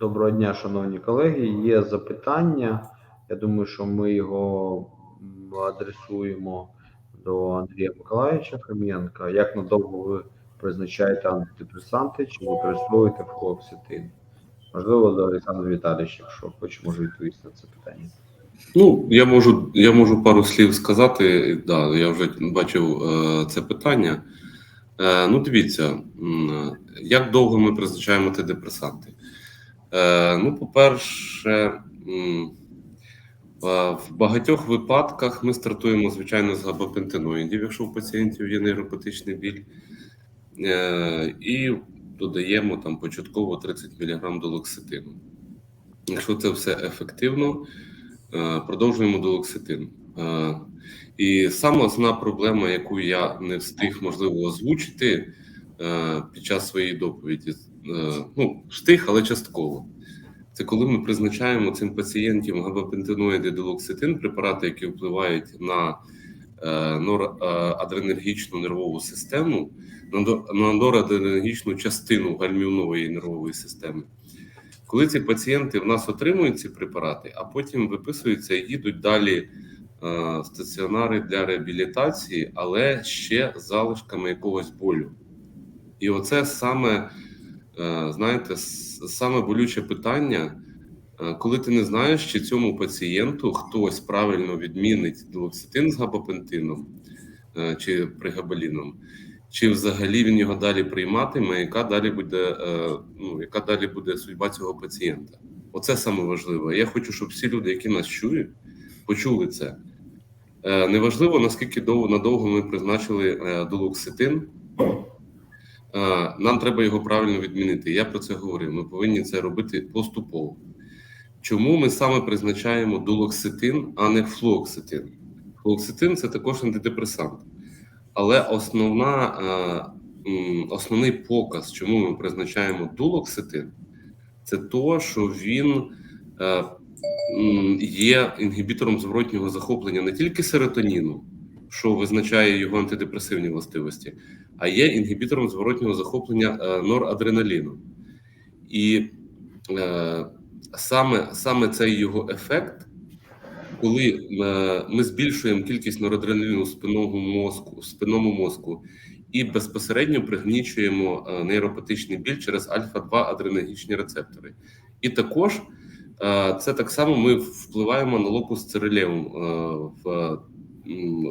Доброго дня, шановні колеги. Є запитання. Я думаю, що ми його адресуємо до Андрія Миколаївича Хам'янка. Як надовго ви призначаєте антидепресанти чи використовуєте флоксетин? Можливо, до Олександра Віталійовича, якщо хоче, може відповісти на це питання. Ну, я можу, я можу пару слів сказати. Да, я вже бачив е, це питання. Е, ну, дивіться, як довго ми призначаємо антидепресанти? Е, ну, по-перше, в багатьох випадках ми стартуємо, звичайно, з габапентиноїдів, якщо у пацієнтів є нейропатичний біль, е, і додаємо там початково 30 мг долокситину. Якщо це все ефективно, Е, Продовжуємо долокситин. І саме основна проблема, яку я не встиг можливо озвучити під час своєї доповіді, ну встиг, але частково. Це коли ми призначаємо цим пацієнтам габапентиноїд і долокситин, препарати, які впливають на е, норадренергічну нервову систему, на норадренергічну частину гальмівної нервової системи. Коли ці пацієнти в нас отримують ці препарати, а потім виписуються і їдуть далі е, в стаціонари для реабілітації, але ще залишками якогось болю. І оце саме, е, знаєте, саме болюче питання, е, коли ти не знаєш, чи цьому пацієнту хтось правильно відмінить дуокситин з габапентином е, чи пригабаліном, чи взагалі він його далі прийматиме, яка далі буде, е, ну, яка далі буде судьба цього пацієнта. Оце саме важливе. Я хочу, щоб всі люди, які нас чують, почули це. Е, Неважливо, наскільки довго надовго ми призначили е, долокситин. Е, Нам треба його правильно відмінити. Я про це говорив. Ми повинні це робити поступово. Чому ми саме призначаємо долокситин, а не флокситин? Флокситин це також антидепресант. Але основна, основний показ, чому ми призначаємо дулокситин, це то, що він е, є інгібітором зворотнього захоплення не тільки серотоніну, що визначає його антидепресивні властивості, а є інгібітором зворотнього захоплення е, норадреналіну. І е, саме, саме цей його ефект коли е, ми збільшуємо кількість норадреналіну в спинному мозку, в спинному мозку і безпосередньо пригнічуємо е, нейропатичний біль через альфа-2 адренергічні рецептори. І також е, це так само ми впливаємо на локус церелеум е, в,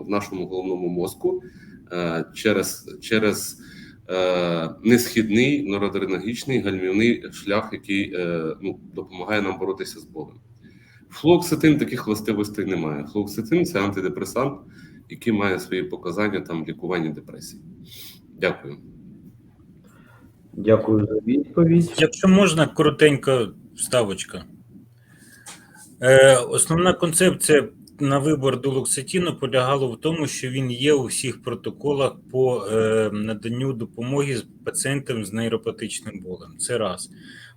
в нашому головному мозку е, через, через е, несхідний норадреналгічний гальмівний шлях, який е, ну, допомагає нам боротися з болем. Флоксетин таких властивостей немає. Флоксетин це антидепресант, який має свої показання там в лікуванні депресії. Дякую. Дякую за відповідь. Якщо можна, коротенька вставочка. Е, основна концепція на вибор дулоксетіну полягало в тому, що він є у всіх протоколах по е, наданню допомоги пацієнтам з нейропатичним болем. Це раз.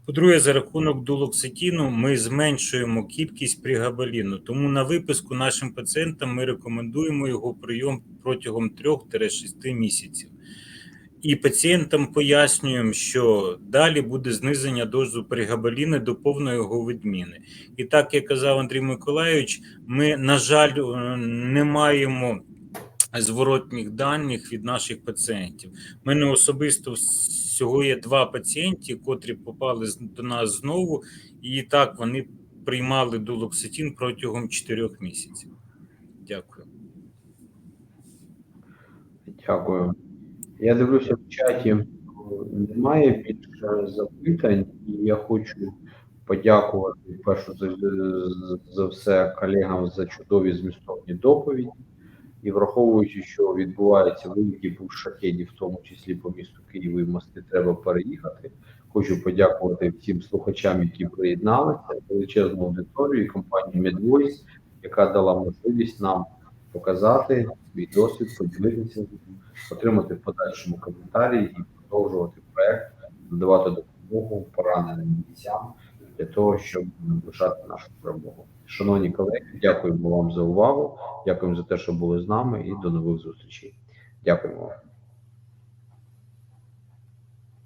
По-друге, за рахунок дулоксетіну ми зменшуємо кількість пригабаліну. Тому на виписку нашим пацієнтам ми рекомендуємо його прийом протягом 3-6 місяців. І пацієнтам пояснюємо, що далі буде зниження дозу пригабаліни до повної його відміни. І так як казав Андрій Миколайович, ми, на жаль, е, не маємо зворотніх даних від наших пацієнтів. У мене особисто всього є два пацієнти, котрі попали до нас знову, і так вони приймали дулоксетин протягом 4 місяців. Дякую. Дякую. Я дивлюся в чаті, немає більше запитань, і я хочу подякувати першу за, за все колегам за чудові змістовні доповіді. І враховуючи, що відбувається великий був шахедів, в тому числі по місту Києву і мости треба переїхати. Хочу подякувати всім слухачам, які приєдналися, величезну аудиторію і компанії MedVoice, яка дала можливість нам показати свій досвід, поділитися, отримати в подальшому коментарі і продовжувати проект, надавати допомогу пораненим бійцям для того, щоб наближати нашу перемогу. Шановні колеги, дякуємо вам за увагу. Дякуємо за те, що були з нами, і до нових зустрічей. Дякуємо вам.